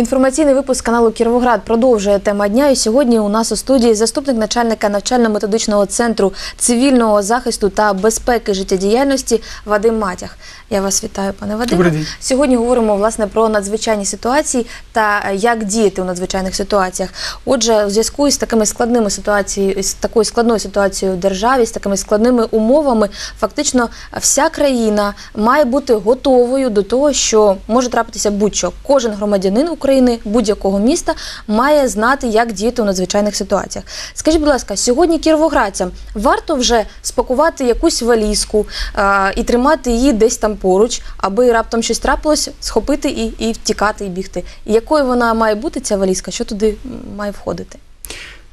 Інформаційний випуск каналу Кіровоград продовжує тема дня. І сьогодні у нас у студії заступник начальника навчально-методичного центру цивільного захисту та безпеки життєдіяльності Вадим Матях. Я вас вітаю, пане Вадиме. Добрий день. Сьогодні говоримо власне про надзвичайні ситуації та як діяти у надзвичайних ситуаціях. Отже, у зв'язку із такими складними ситуацією, з такою складною ситуацією в державі, з такими складними умовами, фактично вся країна має бути готовою до того, що може трапитися будь-що. Кожен громадянин України будь-якого міста має знати, як діяти у надзвичайних ситуаціях. Скажіть, будь ласка, сьогодні кіровоградцям варто вже спакувати якусь валізку а, і тримати її десь там поруч, аби раптом щось трапилось, схопити і, і втікати, і бігти. Якою вона має бути ця валізка? Що туди має входити?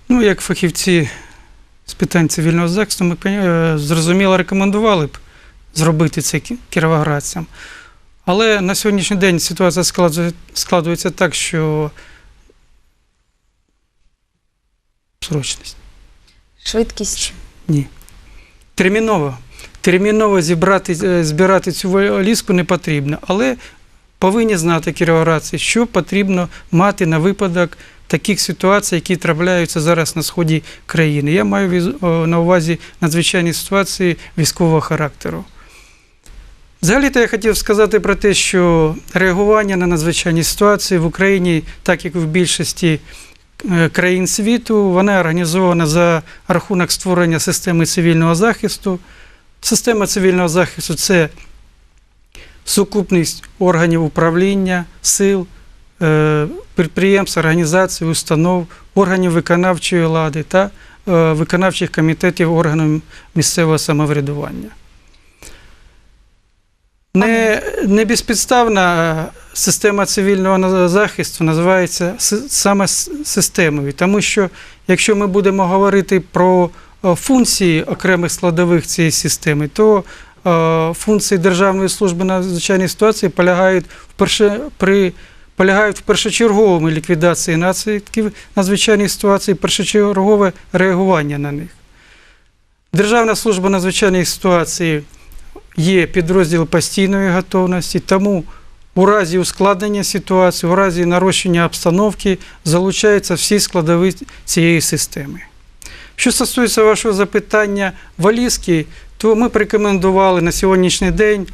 Ну, як фахівці з питань цивільного захисту, ми е, зрозуміло рекомендували б зробити це кі- кіровоградцям. Але на сьогоднішній день ситуація складується так, що срочність. Швидкість. Ні. Терміново. Терміново зібрати, е, збирати цю валізку не потрібно. Але повинні знати кіровоградці, що потрібно мати на випадок таких ситуацій, які трапляються зараз на сході країни. Я маю на увазі надзвичайні ситуації військового характеру. Взагалі-то я хотів сказати про те, що реагування на надзвичайні ситуації в Україні, так як в більшості е, країн світу, вона організована за рахунок створення системи цивільного захисту. Система цивільного захисту це сукупність органів управління, сил, е, підприємств, організацій, установ, органів виконавчої влади та е, виконавчих комітетів органів місцевого самоврядування. Не, не безпідставна е, система цивільного захисту називається саме системою, тому що якщо ми будемо говорити про е, функції окремих складових цієї системи, то е, функції Державної служби надзвичайної ситуації полягають в перше, при, полягають в першочерговому ліквідації наслідків надзвичайних ситуацій, першочергове реагування на них. Державна служба надзвичайної ситуації є підрозділ постійної готовності, тому у разі ускладнення ситуації, у разі нарощення обстановки залучаються всі складові цієї системи. Що стосується вашого запитання валізки, то ми б рекомендували на сьогоднішній день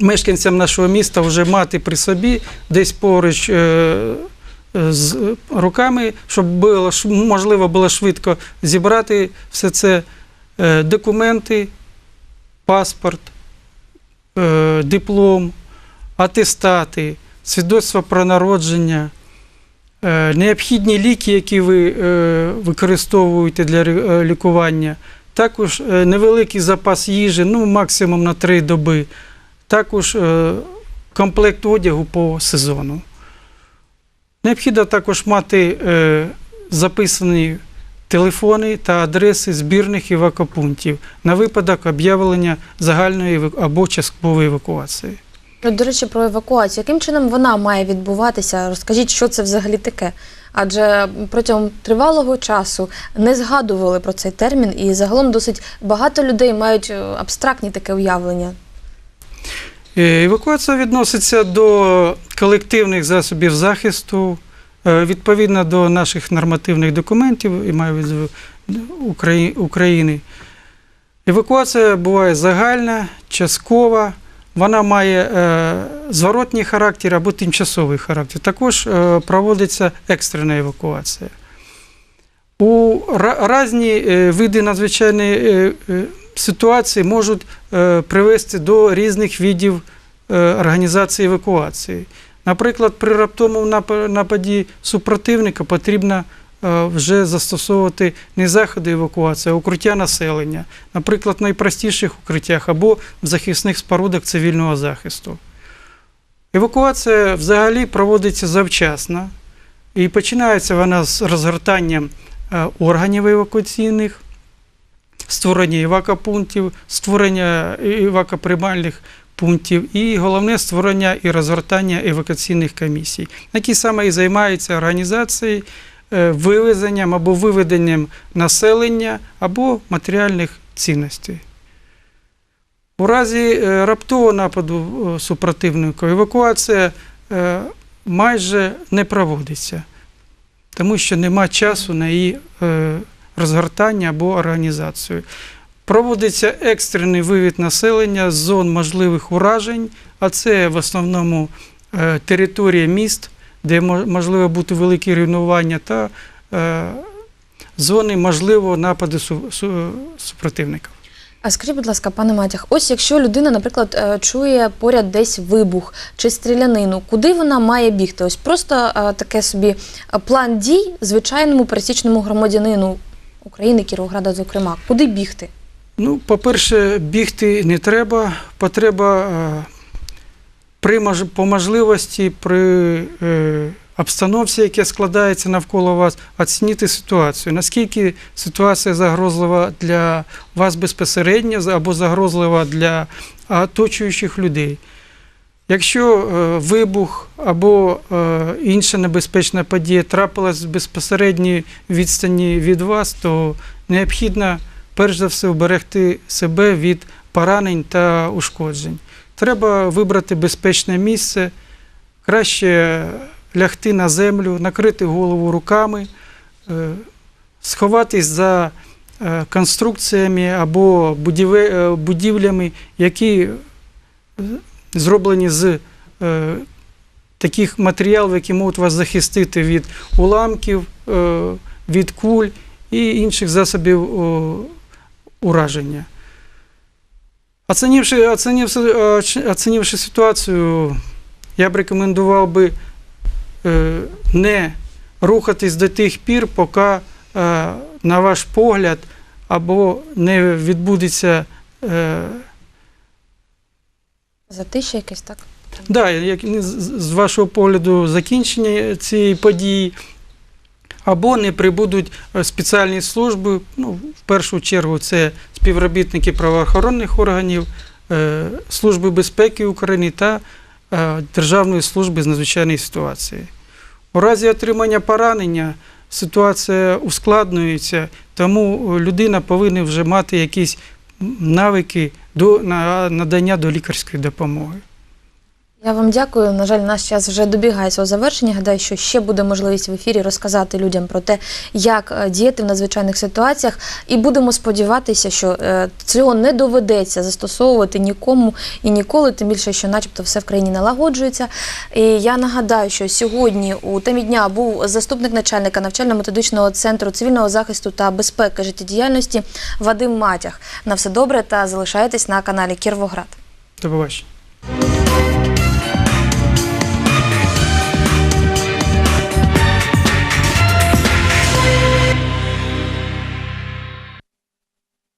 мешканцям нашого міста вже мати при собі десь поруч е, з руками, щоб було можливо було швидко зібрати все це е, документи, паспорт, е, диплом, атестати, свідоцтво про народження, е, необхідні ліки, які ви е, використовуєте для лікування, також невеликий запас їжі, ну максимум на 3 доби, також комплект одягу по сезону. Необхідно також мати записані телефони та адреси збірних евакопунктів на випадок об'явлення загальної або часткової евакуації. Ну, до речі, про евакуацію. Яким чином вона має відбуватися? Розкажіть, що це взагалі таке? Адже протягом тривалого часу не згадували про цей термін, і загалом досить багато людей мають е, абстрактні таке уявлення. Е, Евакуація відноситься до колективних засобів захисту відповідно до наших нормативних документів і маю України. Евакуація буває загальна, часткова, вона має е, зворотній характер або тимчасовий характер. Також е, проводиться екстрена евакуація. У різні е, види надзвичайної е, е, ситуації можуть е, привести до різних видів е, організації евакуації. Наприклад, при раптовому нападі супротивника потрібно е, вже застосовувати не заходи евакуації, а укриття населення, наприклад, в найпростіших укриттях або в захисних спорудах цивільного захисту. Евакуація взагалі проводиться завчасно і починається вона з розгортанням е, органів евакуаційних, створення евакопунктів, створення евакоприймальних пунктів і головне створення і розгортання евакуаційних комісій, які саме і займаються організацією, е, вивезенням або виведенням населення або матеріальних цінностей. У разі е, раптового нападу е, супротивника евакуація майже не проводиться, тому що нема часу на її розгортання або організацію. Проводиться екстрений вивід населення з зон можливих уражень, а це в основному е, територія міст, де мо- можливо бути великі руйнування, та е, зони можливого нападу су- су- супротивника. А скажіть, будь ласка, пане Матях, ось якщо людина, наприклад, е, чує поряд десь вибух чи стрілянину, куди вона має бігти? Ось просто таке собі план дій звичайному пересічному громадянину України, Кіровограда, зокрема, куди бігти? Ну, по-перше, бігти не треба. Потреба е, при по можливості, при е, обстановці, яка складається навколо вас, оцінити ситуацію. Наскільки ситуація загрозлива для вас безпосередньо або загрозлива для оточуючих людей. Якщо е, вибух або інша небезпечна подія трапилась в безпосередній відстані від вас, то необхідно перш за все вберегти себе від поранень та ушкоджень. Треба вибрати безпечне місце, краще лягти на землю, накрити голову руками, е, сховатись за е, конструкціями або е, будівлями, які зроблені з таких матеріалів, які можуть вас захистити від уламків, від куль і інших засобів ураження. Оцінивши, оцінивши, оцінивши ситуацію, я б рекомендував би е, не рухатись до тих пір, поки, е, на ваш погляд, або не відбудеться. Е, Затища якесь, так? Да, з- з з вашого погляду закінчення цієї події, або не прибудуть е, спеціальні служби. Ну, в першу чергу це співробітники правоохоронних органів, е, Служби безпеки України та е, Державної служби з надзвичайної ситуації. У разі отримання поранення ситуація ускладнюється, тому людина повинна вже мати якісь навики до надання до лікарської допомоги. Я вам дякую. На жаль, наш час вже добігає свого завершення. Гадаю, що ще буде можливість в ефірі розказати людям про те, як е, діяти в надзвичайних ситуаціях, і будемо сподіватися, що е, цього не доведеться застосовувати нікому і ніколи, тим більше, що, начебто, все в країні налагоджується. І я нагадаю, що сьогодні у темі дня був заступник начальника навчально-методичного центру цивільного захисту та безпеки життєдіяльності Вадим Матях. На все добре та залишайтесь на каналі Кіровоград. До побачення.